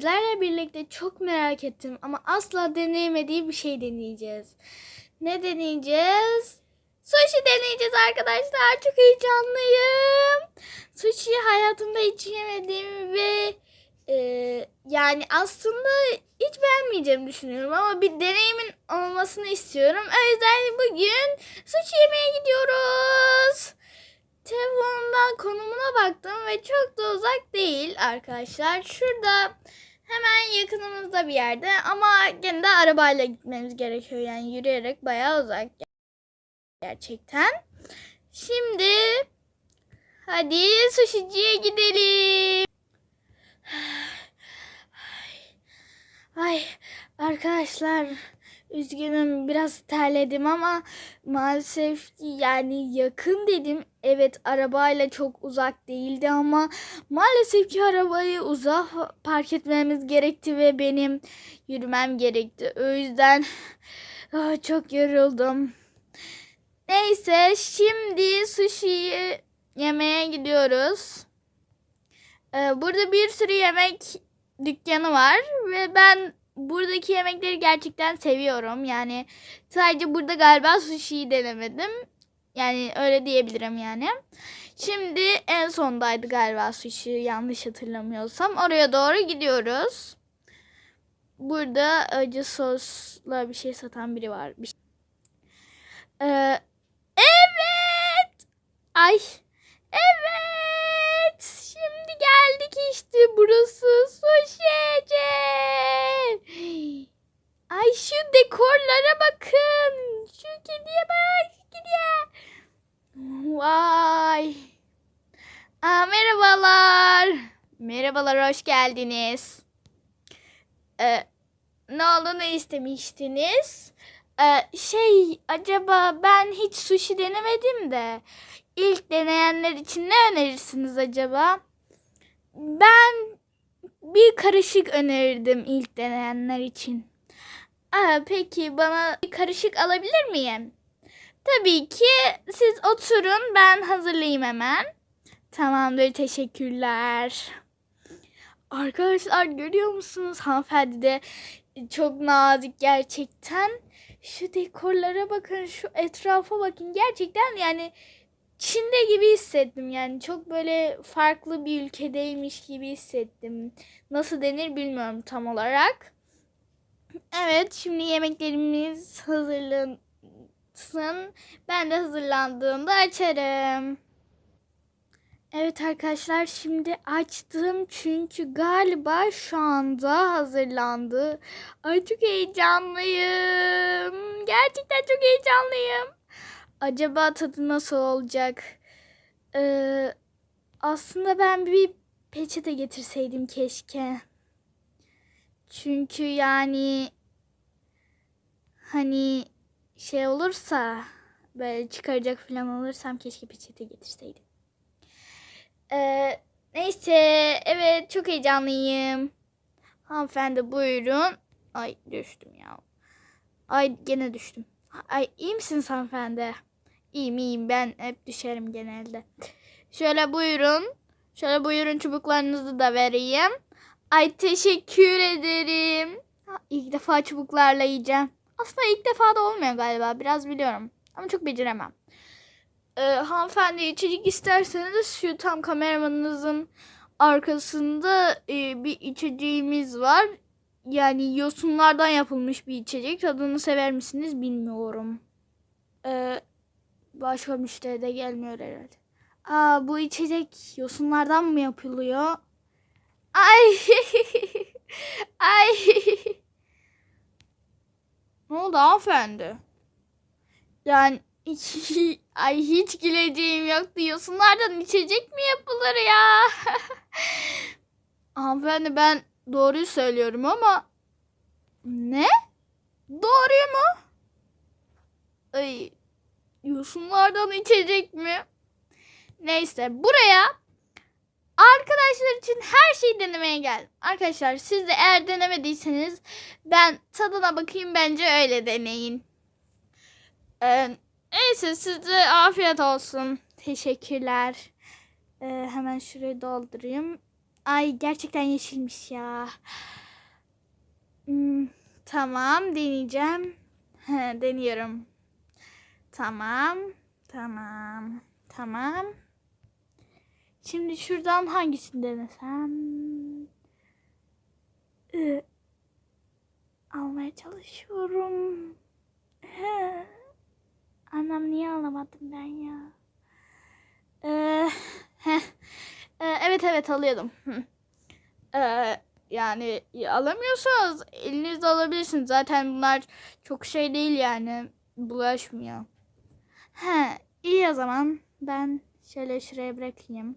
sizlerle birlikte çok merak ettim ama asla deneyemediğim bir şey deneyeceğiz. Ne deneyeceğiz? Sushi deneyeceğiz arkadaşlar. Çok heyecanlıyım. Sushi hayatımda hiç yemedim ve e, yani aslında hiç beğenmeyeceğimi düşünüyorum ama bir deneyimin olmasını istiyorum. O yüzden bugün sushi yemeye gidiyoruz. Telefonumdan konumuna baktım ve çok da uzak değil arkadaşlar. Şurada hemen yakınımızda bir yerde ama gene de arabayla gitmemiz gerekiyor. Yani yürüyerek bayağı uzak gerçekten. Şimdi hadi sushiciye gidelim. Ay arkadaşlar üzgünüm biraz terledim ama maalesef yani yakın dedim. Evet arabayla çok uzak değildi ama maalesef ki arabayı uzak park etmemiz gerekti ve benim yürümem gerekti. O yüzden ah, çok yoruldum. Neyse şimdi sushi'yi yemeye gidiyoruz. Ee, burada bir sürü yemek dükkanı var ve ben buradaki yemekleri gerçekten seviyorum. Yani sadece burada galiba sushi'yi denemedim. Yani öyle diyebilirim yani. Şimdi en sondaydı galiba sushi yanlış hatırlamıyorsam. Oraya doğru gidiyoruz. Burada acı sosla bir şey satan biri var. Bir Ee, evet. Ay. Evet. Şimdi geldik işte burası Sushi'ce. Dekorlara bakın. Şu kediye bak. Kediye. Vay. Aa, merhabalar. Merhabalar hoş geldiniz. Ee, ne oldu ne istemiştiniz? Ee, şey acaba ben hiç sushi denemedim de ilk deneyenler için ne önerirsiniz acaba? Ben bir karışık önerirdim ilk deneyenler için. Aa, peki bana karışık alabilir miyim? Tabii ki siz oturun ben hazırlayayım hemen. Tamamdır teşekkürler. Arkadaşlar görüyor musunuz hanımefendi de çok nazik gerçekten. Şu dekorlara bakın şu etrafa bakın gerçekten yani Çin'de gibi hissettim yani çok böyle farklı bir ülkedeymiş gibi hissettim. Nasıl denir bilmiyorum tam olarak. Evet şimdi yemeklerimiz hazırlansın. Ben de hazırlandığında açarım. Evet arkadaşlar şimdi açtım çünkü galiba şu anda hazırlandı. Ay çok heyecanlıyım. Gerçekten çok heyecanlıyım. Acaba tadı nasıl olacak? Ee, aslında ben bir peçete getirseydim keşke. Çünkü yani hani şey olursa böyle çıkaracak falan olursam keşke peçete getirseydim. Ee, neyse evet çok heyecanlıyım. Hanımefendi buyurun. Ay düştüm ya. Ay gene düştüm. Ay iyi misiniz hanımefendi? İyiyim iyiyim ben hep düşerim genelde. Şöyle buyurun. Şöyle buyurun çubuklarınızı da vereyim. Ay teşekkür ederim. İlk defa çubuklarla yiyeceğim. Aslında ilk defa da olmuyor galiba. Biraz biliyorum. Ama çok beceremem. Ee, hanımefendi içecek isterseniz şu tam kameramanınızın arkasında e, bir içeceğimiz var. Yani yosunlardan yapılmış bir içecek. Tadını sever misiniz bilmiyorum. Ee, başka müşteri de gelmiyor herhalde. Aa bu içecek yosunlardan mı yapılıyor? Ay. Ay. ne oldu hanımefendi? Yani hiç, ay hiç güleceğim yoktu. Yosunlardan içecek mi yapılır ya? hanımefendi ben doğruyu söylüyorum ama ne? Doğruyu mu? Ay yosunlardan içecek mi? Neyse buraya arkadaşlar için her şeyi denemeye geldim. Arkadaşlar siz de eğer denemediyseniz ben tadına bakayım bence öyle deneyin. Ee, neyse size afiyet olsun. Teşekkürler. Ee, hemen şurayı doldurayım. Ay gerçekten yeşilmiş ya. Hmm, tamam deneyeceğim. Deniyorum. Tamam. Tamam. Tamam. Şimdi şuradan hangisini denesem? Ee, almaya çalışıyorum. He. Anam niye alamadım ben ya? Ee. Ee, evet evet alıyordum. Ee, yani alamıyorsanız elinizde alabilirsiniz. Zaten bunlar çok şey değil yani. Bulaşmıyor. He, iyi o zaman. Ben şöyle şuraya bırakayım.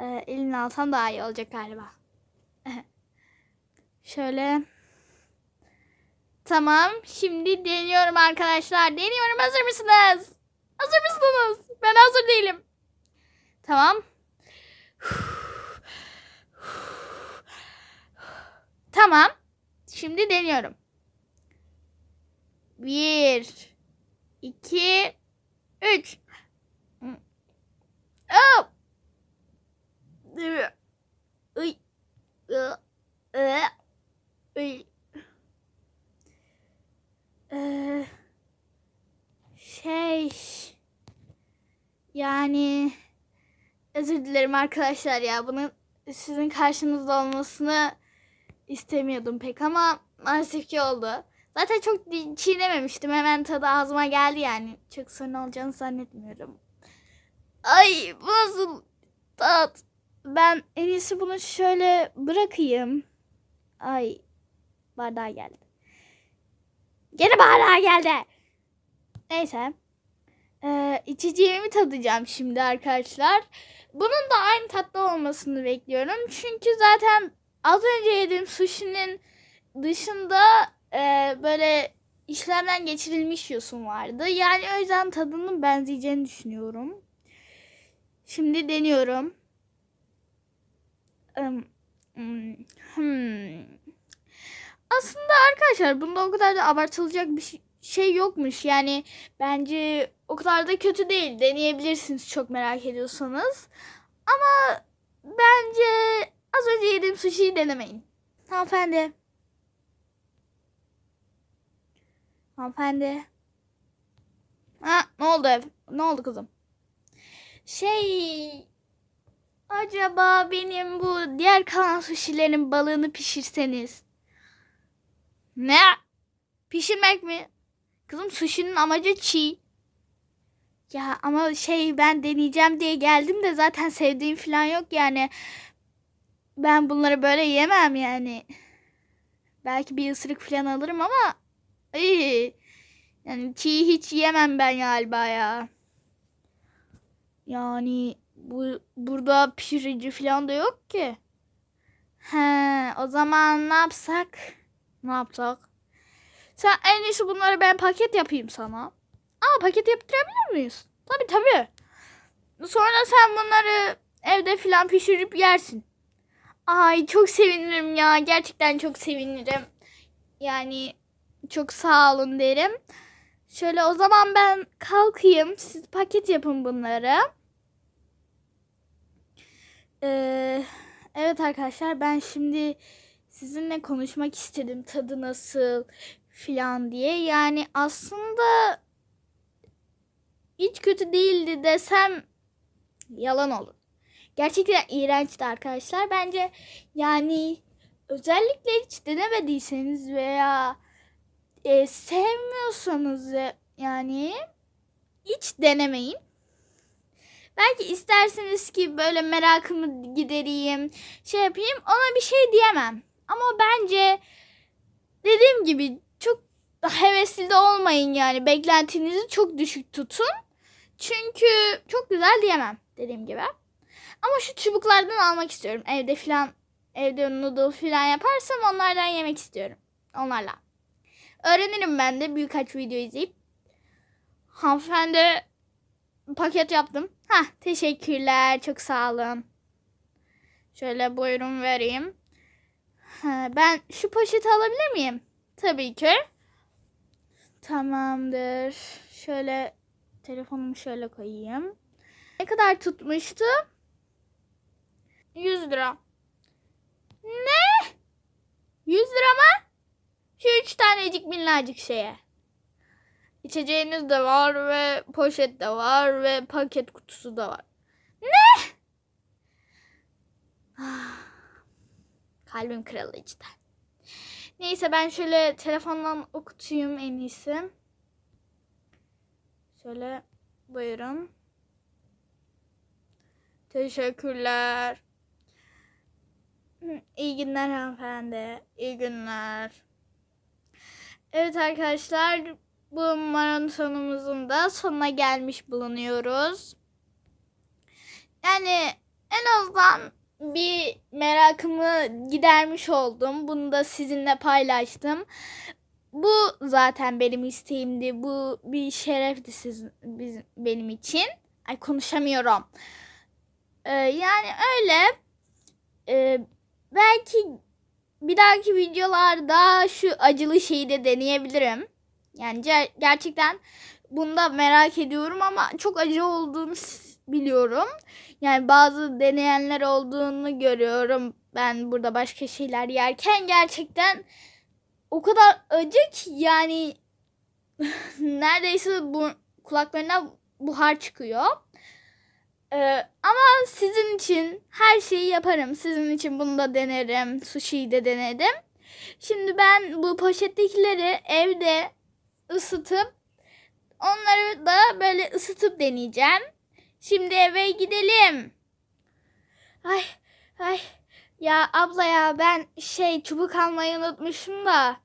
Ee, elini alsam daha iyi olacak galiba. şöyle. Tamam. Şimdi deniyorum arkadaşlar. Deniyorum. Hazır mısınız? Hazır mısınız? Ben hazır değilim. Tamam. Tamam. Şimdi deniyorum. Bir, iki, üç. Oh. Iy. Iy. Iy. Iy. Şey yani özür dilerim arkadaşlar ya bunun sizin karşınızda olmasını istemiyordum pek ama maalesef ki oldu. Zaten çok çiğnememiştim. Hemen tadı ağzıma geldi yani. Çok sorun olacağını zannetmiyorum. Ay bu nasıl tat? Ben en iyisi bunu şöyle bırakayım. Ay bardağa geldi. Gene bardağa geldi. Neyse. Ee, içeceğimi tadacağım şimdi arkadaşlar. Bunun da aynı tatlı olmasını bekliyorum. Çünkü zaten az önce yediğim sushi'nin dışında e, böyle işlemden geçirilmiş yosun vardı. Yani o yüzden tadının benzeyeceğini düşünüyorum. Şimdi deniyorum. Hmm, hmm. Aslında arkadaşlar bunda o kadar da abartılacak bir şey- şey yokmuş. Yani bence o kadar da kötü değil. Deneyebilirsiniz çok merak ediyorsanız. Ama bence az önce yediğim sushi'yi denemeyin. Hanımefendi. Hanımefendi. Ha, ne oldu ev? Ne oldu kızım? Şey acaba benim bu diğer kalan sushi'lerin balığını pişirseniz. Ne? Pişirmek mi? Kızım sushi'nin amacı çiğ. Ya ama şey ben deneyeceğim diye geldim de zaten sevdiğim falan yok yani. Ben bunları böyle yemem yani. Belki bir ısırık falan alırım ama iyi. Yani çiğ hiç yemem ben galiba ya. Yani bu burada pişirici falan da yok ki. He, o zaman ne yapsak? Ne yapsak? Sen en iyisi bunları ben paket yapayım sana. Aa paket yaptırabilir miyiz? Tabii tabii. Sonra sen bunları evde falan pişirip yersin. Ay çok sevinirim ya. Gerçekten çok sevinirim. Yani çok sağ olun derim. Şöyle o zaman ben kalkayım. Siz paket yapın bunları. Ee, evet arkadaşlar ben şimdi sizinle konuşmak istedim. Tadı nasıl filan diye. Yani aslında hiç kötü değildi desem yalan olur. Gerçekten iğrençti arkadaşlar. Bence yani özellikle hiç denemediyseniz veya e, sevmiyorsanız yani hiç denemeyin. Belki isterseniz ki böyle merakımı gidereyim, şey yapayım ona bir şey diyemem. Ama bence dediğim gibi çok hevesli de olmayın yani. Beklentinizi çok düşük tutun. Çünkü çok güzel diyemem dediğim gibi. Ama şu çubuklardan almak istiyorum. Evde filan evde noodle filan yaparsam onlardan yemek istiyorum. Onlarla. Öğrenirim ben de birkaç video izleyip. Hanımefendi paket yaptım. Ha teşekkürler. Çok sağ olun. Şöyle buyurun vereyim. Ha, ben şu poşeti alabilir miyim? Tabii ki. Tamamdır. Şöyle telefonumu şöyle koyayım. Ne kadar tutmuştu? 100 100 lira. Ne? 100 lira mı? Şu üç tanecik minnacık şeye. İçeceğiniz de var ve poşet de var ve paket kutusu da var. Ne? Ah, Kalbim kırıldı cidden. Neyse ben şöyle telefondan okutayım en iyisi. Şöyle buyurun. Teşekkürler. İyi günler hanımefendi. İyi günler. Evet arkadaşlar bu maratonumuzun da sonuna gelmiş bulunuyoruz. Yani en azından bir merakımı gidermiş oldum. Bunu da sizinle paylaştım. Bu zaten benim isteğimdi. Bu bir şerefti siz, biz, benim için. Ay konuşamıyorum. Ee, yani öyle. Ee, belki bir dahaki videolarda şu acılı şeyi de deneyebilirim. Yani ger- gerçekten bunu da merak ediyorum ama çok acı olduğunu biliyorum. Yani bazı deneyenler olduğunu görüyorum. Ben burada başka şeyler yerken gerçekten o kadar acı ki yani neredeyse bu kulaklarına buhar çıkıyor. Ee, ama sizin için her şeyi yaparım. Sizin için bunu da denerim. Sushi'yi de denedim. Şimdi ben bu poşettekileri evde ısıtıp onları da böyle ısıtıp deneyeceğim. Şimdi eve gidelim. Ay ay ya abla ya ben şey çubuk almayı unutmuşum da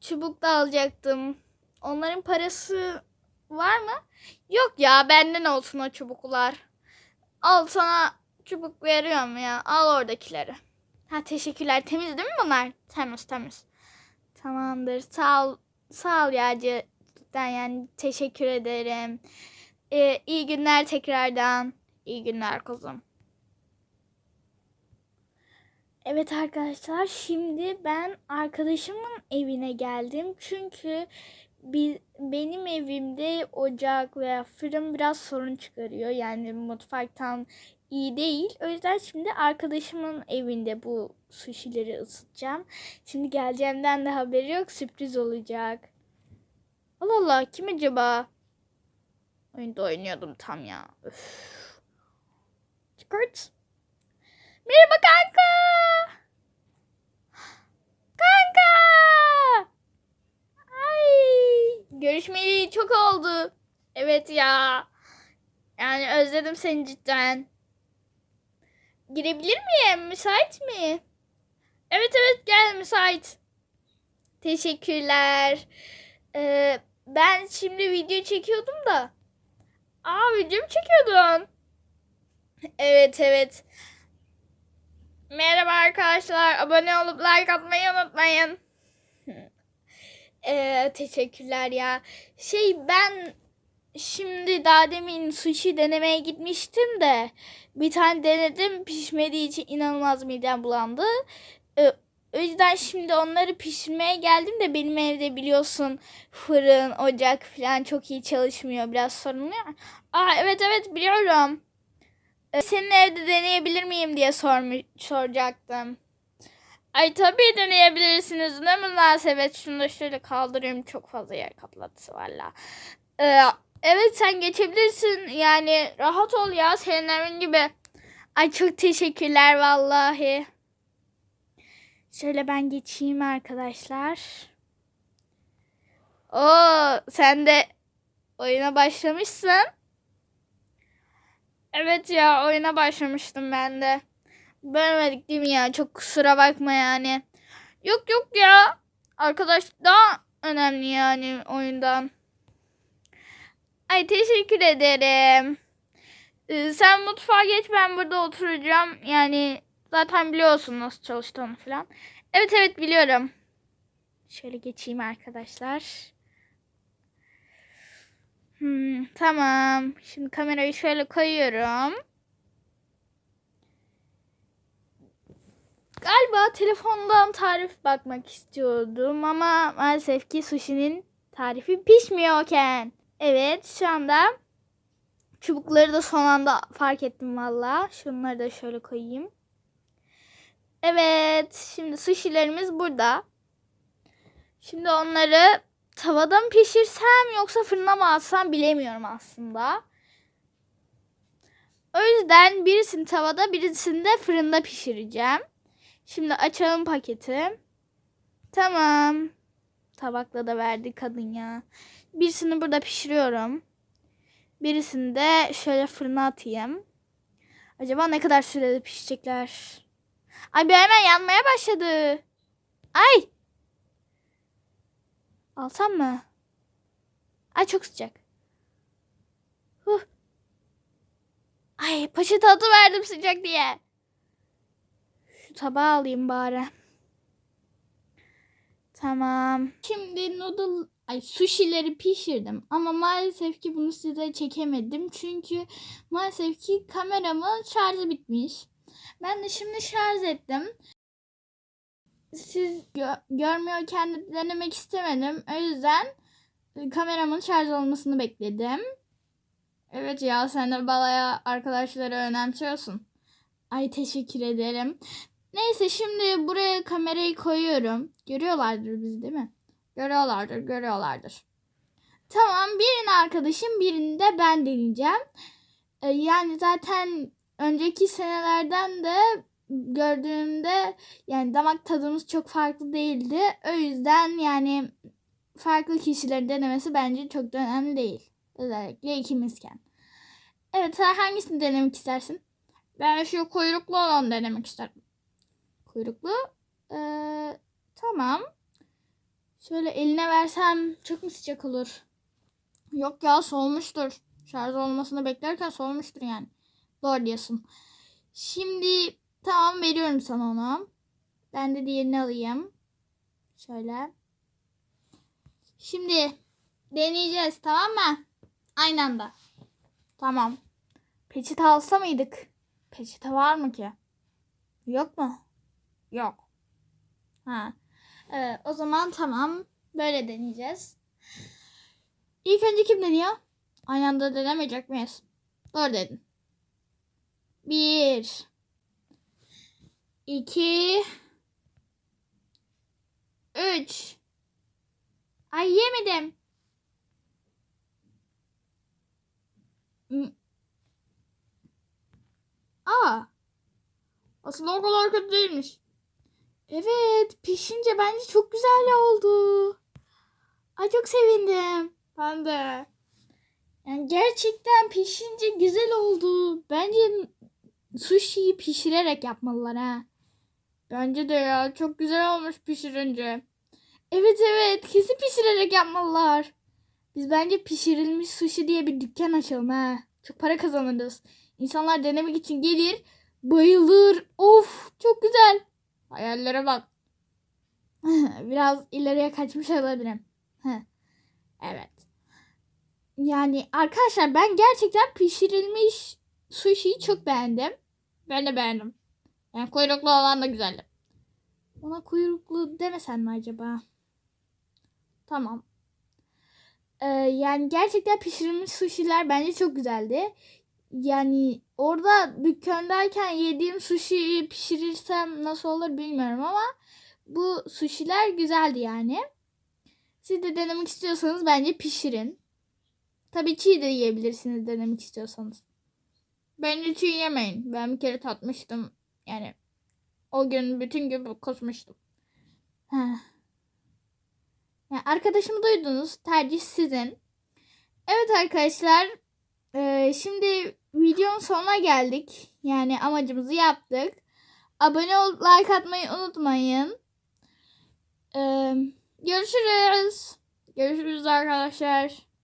çubuk da alacaktım. Onların parası var mı? Yok ya benden olsun o çubuklar. Al sana çubuk veriyorum ya. Al oradakileri. Ha teşekkürler. Temiz değil mi bunlar? Temiz temiz. Tamamdır. Sağ ol. Sağ ol ya cidden yani teşekkür ederim. Ee, iyi günler tekrardan. İyi günler kuzum. Evet arkadaşlar şimdi ben arkadaşımın evine geldim. Çünkü bir, benim evimde ocak veya fırın biraz sorun çıkarıyor. Yani mutfaktan iyi değil. O yüzden şimdi arkadaşımın evinde bu sushileri ısıtacağım. Şimdi geleceğimden de haberi yok. Sürpriz olacak. Allah Allah kim acaba? Oyunda oynuyordum tam ya. Öf. Çıkart. Merhaba kanka. Kanka. Ay. Görüşmeyeli çok oldu. Evet ya. Yani özledim seni cidden. Girebilir miyim? Müsait mi? Evet evet gel müsait. Teşekkürler. Ee, ben şimdi video çekiyordum da. Aa video çekiyordun? Evet evet. Merhaba arkadaşlar. Abone olup like atmayı unutmayın. Ee, teşekkürler ya. Şey ben şimdi daha demin sushi denemeye gitmiştim de bir tane denedim pişmediği için inanılmaz midem bulandı. O yüzden şimdi onları pişirmeye geldim de benim evde biliyorsun fırın, ocak falan çok iyi çalışmıyor. Biraz sorunlu ya. Aa evet evet biliyorum. Senin evde deneyebilir miyim diye sormuş, soracaktım. Ay tabii deneyebilirsiniz. Ne münasebet. Şunu da şöyle kaldırayım. Çok fazla yer kapladı valla. Ee, evet sen geçebilirsin. Yani rahat ol ya. Senin evin gibi. Ay çok teşekkürler vallahi. Şöyle ben geçeyim arkadaşlar. Oo sen de oyuna başlamışsın. Evet ya oyuna başlamıştım ben de. Bölmedik değil mi ya? Çok kusura bakma yani. Yok yok ya. Arkadaş daha önemli yani oyundan. Ay teşekkür ederim. Ee, sen mutfağa geç ben burada oturacağım. Yani zaten biliyorsun nasıl çalıştığını falan. Evet evet biliyorum. Şöyle geçeyim arkadaşlar. Hmm, tamam. Şimdi kamerayı şöyle koyuyorum. Galiba telefondan tarif bakmak istiyordum ama maalesef ki sushi'nin tarifi pişmiyorken. Evet şu anda çubukları da son anda fark ettim valla. Şunları da şöyle koyayım. Evet. Şimdi sushilerimiz burada. Şimdi onları tavada mı pişirsem yoksa fırına mı atsam bilemiyorum aslında. O yüzden birisini tavada birisini de fırında pişireceğim. Şimdi açalım paketi. Tamam. Tabakla da verdi kadın ya. Birisini burada pişiriyorum. Birisini de şöyle fırına atayım. Acaba ne kadar sürede pişecekler? Ay bir hemen yanmaya başladı. Ay. Alsam mı? Ay çok sıcak. Huh. Ay poşet adı verdim sıcak diye. Şu tabağı alayım bari. Tamam. Şimdi noodle ay sushi'leri pişirdim ama maalesef ki bunu size çekemedim çünkü maalesef ki kameramın şarjı bitmiş. Ben de şimdi şarj ettim. Siz gö- görmüyorken de denemek istemedim. O yüzden e, kameramın şarj olmasını bekledim. Evet ya sen de balaya arkadaşları önemsiyorsun. Ay teşekkür ederim. Neyse şimdi buraya kamerayı koyuyorum. Görüyorlardır bizi değil mi? Görüyorlardır, görüyorlardır. Tamam birini arkadaşım birini de ben deneyeceğim. Ee, yani zaten önceki senelerden de gördüğümde yani damak tadımız çok farklı değildi. O yüzden yani farklı kişilerin denemesi bence çok da önemli değil. Özellikle ikimizken. Evet sen hangisini denemek istersin? Ben şu kuyruklu olan denemek isterim. Kuyruklu. Ee, tamam. Şöyle eline versem çok mu sıcak olur? Yok ya soğumuştur. Şarj olmasını beklerken soğumuştur yani. Doğru diyorsun. Şimdi tamam veriyorum sana onu. Ben de diğerini alayım. Şöyle. Şimdi deneyeceğiz tamam mı? Aynı anda. Tamam. Peçete alsa mıydık? Peçete var mı ki? Yok mu? Yok. Ha. Evet, o zaman tamam. Böyle deneyeceğiz. İlk önce kim deniyor? Aynı anda denemeyecek miyiz? Doğru dedin. Bir. iki, Üç. Ay yemedim. Aa. Aslında o kadar kötü değilmiş. Evet, pişince bence çok güzel oldu. Ay çok sevindim. Ben de. Yani gerçekten pişince güzel oldu. Bence sushi'yi pişirerek yapmalılar ha. Bence de ya çok güzel olmuş pişirince. Evet evet kesin pişirerek yapmalılar. Biz bence pişirilmiş sushi diye bir dükkan açalım ha. Çok para kazanırız. İnsanlar denemek için gelir, bayılır. Of çok güzel. Hayallere bak. Biraz ileriye kaçmış olabilirim. evet. Yani arkadaşlar ben gerçekten pişirilmiş sushi'yi çok beğendim. Ben de beğendim. Yani kuyruklu olan da güzeldi. Ona kuyruklu demesen mi acaba? Tamam. Ee, yani gerçekten pişirilmiş sushi'ler bence çok güzeldi. Yani orada dükkandayken yediğim sushi'yi pişirirsem nasıl olur bilmiyorum ama bu sushi'ler güzeldi yani. Siz de denemek istiyorsanız bence pişirin. Tabii çiğ de yiyebilirsiniz denemek istiyorsanız. Bence çiğ yemeyin. Ben bir kere tatmıştım. Yani o gün bütün gün kusmuştum. Heh. Yani arkadaşımı duydunuz. Tercih sizin. Evet arkadaşlar. Ee, şimdi videonun sonuna geldik. Yani amacımızı yaptık. Abone ol, like atmayı unutmayın. Ee, görüşürüz. Görüşürüz arkadaşlar.